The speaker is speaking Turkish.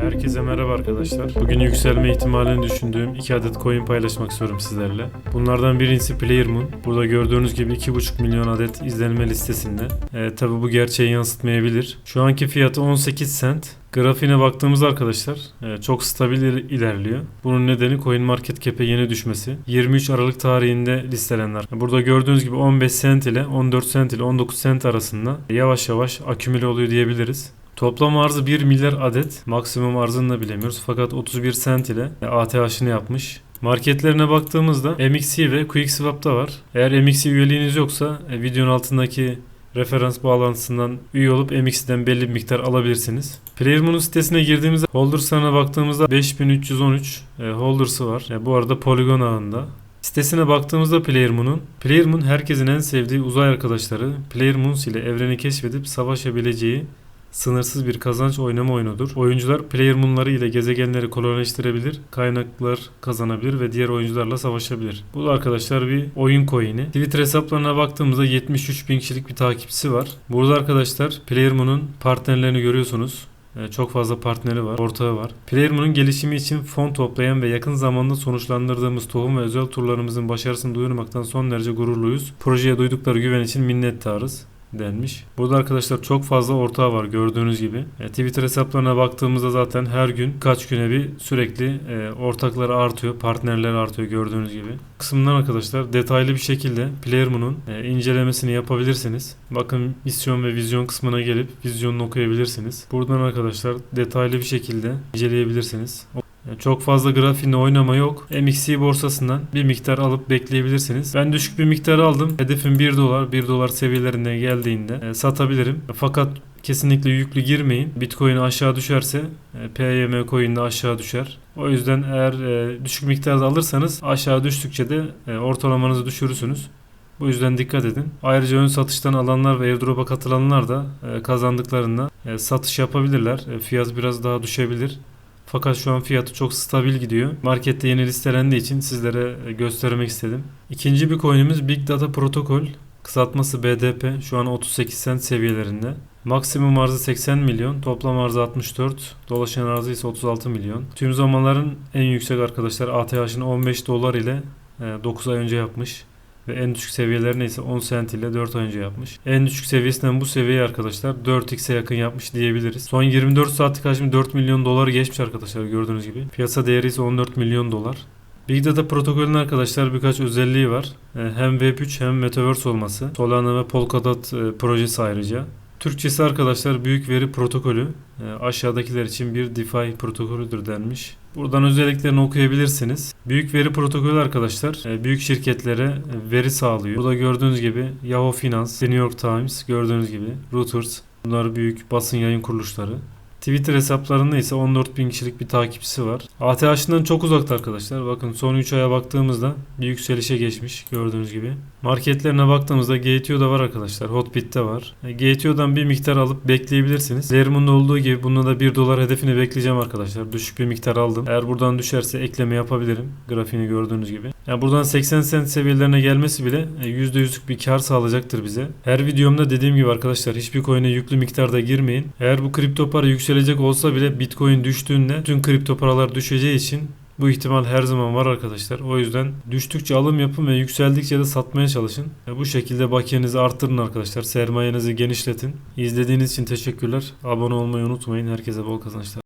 Herkese merhaba arkadaşlar. Bugün yükselme ihtimalini düşündüğüm iki adet coin paylaşmak istiyorum sizlerle. Bunlardan birincisi Player. Burada gördüğünüz gibi 2,5 milyon adet izlenme listesinde. E, Tabi bu gerçeği yansıtmayabilir. Şu anki fiyatı 18 cent. Grafiğine baktığımızda arkadaşlar e, çok stabil il- ilerliyor. Bunun nedeni Coin Market Cap'e yeni düşmesi. 23 Aralık tarihinde listelenler. Burada gördüğünüz gibi 15 cent ile 14 cent ile 19 cent arasında yavaş yavaş akümüle oluyor diyebiliriz. Toplam arzı 1 milyar adet. Maksimum arzını da bilemiyoruz. Fakat 31 cent ile ATH'ını yapmış. Marketlerine baktığımızda MXC ve QuickSwap'ta var. Eğer MXC üyeliğiniz yoksa e, videonun altındaki referans bağlantısından üye olup MXC'den belli bir miktar alabilirsiniz. PlayerMoon'un sitesine girdiğimizde holders'larına baktığımızda 5313 e, holders'ı var. E, bu arada Polygon ağında. Sitesine baktığımızda PlayerMoon'un PlayerMoon herkesin en sevdiği uzay arkadaşları PlayerMoons ile evreni keşfedip savaşabileceği sınırsız bir kazanç oynama oyunudur. Oyuncular player moonları ile gezegenleri kolonileştirebilir, kaynaklar kazanabilir ve diğer oyuncularla savaşabilir. Bu da arkadaşlar bir oyun coin'i. Twitter hesaplarına baktığımızda 73 bin kişilik bir takipçisi var. Burada arkadaşlar player moon'un partnerlerini görüyorsunuz. Ee, Çok fazla partneri var, ortağı var. PlayerMoon'un gelişimi için fon toplayan ve yakın zamanda sonuçlandırdığımız tohum ve özel turlarımızın başarısını duyurmaktan son derece gururluyuz. Projeye duydukları güven için minnettarız denmiş. Burada arkadaşlar çok fazla ortağı var gördüğünüz gibi. E, Twitter hesaplarına baktığımızda zaten her gün kaç güne bir sürekli e, ortakları artıyor, partnerler artıyor gördüğünüz gibi. Kısımdan arkadaşlar detaylı bir şekilde PlayerMoon'un e, incelemesini yapabilirsiniz. Bakın misyon ve vizyon kısmına gelip vizyonunu okuyabilirsiniz. Buradan arkadaşlar detaylı bir şekilde inceleyebilirsiniz. Yani Çok fazla grafiğinde oynama yok. MXC borsasından bir miktar alıp bekleyebilirsiniz. Ben düşük bir miktar aldım. Hedefim 1 dolar. 1 dolar seviyelerine geldiğinde e, satabilirim. Fakat kesinlikle yüklü girmeyin. Bitcoin aşağı düşerse e, PYM coin de aşağı düşer. O yüzden eğer e, düşük miktarda alırsanız aşağı düştükçe de e, ortalamanızı düşürürsünüz. Bu yüzden dikkat edin. Ayrıca ön satıştan alanlar ve airdrop'a katılanlar da e, kazandıklarında e, satış yapabilirler. E, fiyat biraz daha düşebilir. Fakat şu an fiyatı çok stabil gidiyor. Markette yeni listelendiği için sizlere e, göstermek istedim. İkinci bir coin'imiz Big Data Protocol. Kısaltması BDP. Şu an 38 cent seviyelerinde. Maksimum arzı 80 milyon, toplam arzı 64, dolaşan arzı ise 36 milyon. Tüm zamanların en yüksek arkadaşlar ATH'ını 15 dolar ile e, 9 ay önce yapmış. Ve en düşük seviyelerine ise 10 cent ile 4 ay önce yapmış. En düşük seviyesinden bu seviyeyi arkadaşlar 4x'e yakın yapmış diyebiliriz. Son 24 saatlik hacmi 4 milyon doları geçmiş arkadaşlar gördüğünüz gibi. Piyasa değeri ise 14 milyon dolar. Big Data protokolünün arkadaşlar birkaç özelliği var. E, Hem Web3 hem Metaverse olması. Solana ve Polkadot e, projesi ayrıca. Türkçesi arkadaşlar büyük veri protokolü. E, Aşağıdakiler için bir DeFi protokolüdür denmiş. Buradan özelliklerini okuyabilirsiniz. Büyük veri protokolü arkadaşlar e, büyük şirketlere e, veri sağlıyor. Burada gördüğünüz gibi Yahoo Finance, The New York Times gördüğünüz gibi Reuters bunlar büyük basın yayın kuruluşları. Twitter hesaplarında ise 14 bin kişilik bir takipçisi var. ATH'ından çok uzakta arkadaşlar. Bakın son 3 aya baktığımızda bir yükselişe geçmiş gördüğünüz gibi. Marketlerine baktığımızda GTO'da var arkadaşlar. Hotbit'te var. E, GTO'dan bir miktar alıp bekleyebilirsiniz. Lerum'da olduğu gibi bunda da 1 dolar hedefini bekleyeceğim arkadaşlar. Düşük bir miktar aldım. Eğer buradan düşerse ekleme yapabilirim. Grafiğini gördüğünüz gibi. Yani buradan 80 cent seviyelerine gelmesi bile e, %100'lük bir kar sağlayacaktır bize. Her videomda dediğim gibi arkadaşlar hiçbir coin'e yüklü miktarda girmeyin. Eğer bu kripto para yükselecek olsa bile Bitcoin düştüğünde tüm kripto paralar düşeceği için bu ihtimal her zaman var arkadaşlar. O yüzden düştükçe alım yapın ve yükseldikçe de satmaya çalışın. Bu şekilde bakiyenizi arttırın arkadaşlar. Sermayenizi genişletin. İzlediğiniz için teşekkürler. Abone olmayı unutmayın. Herkese bol kazançlar.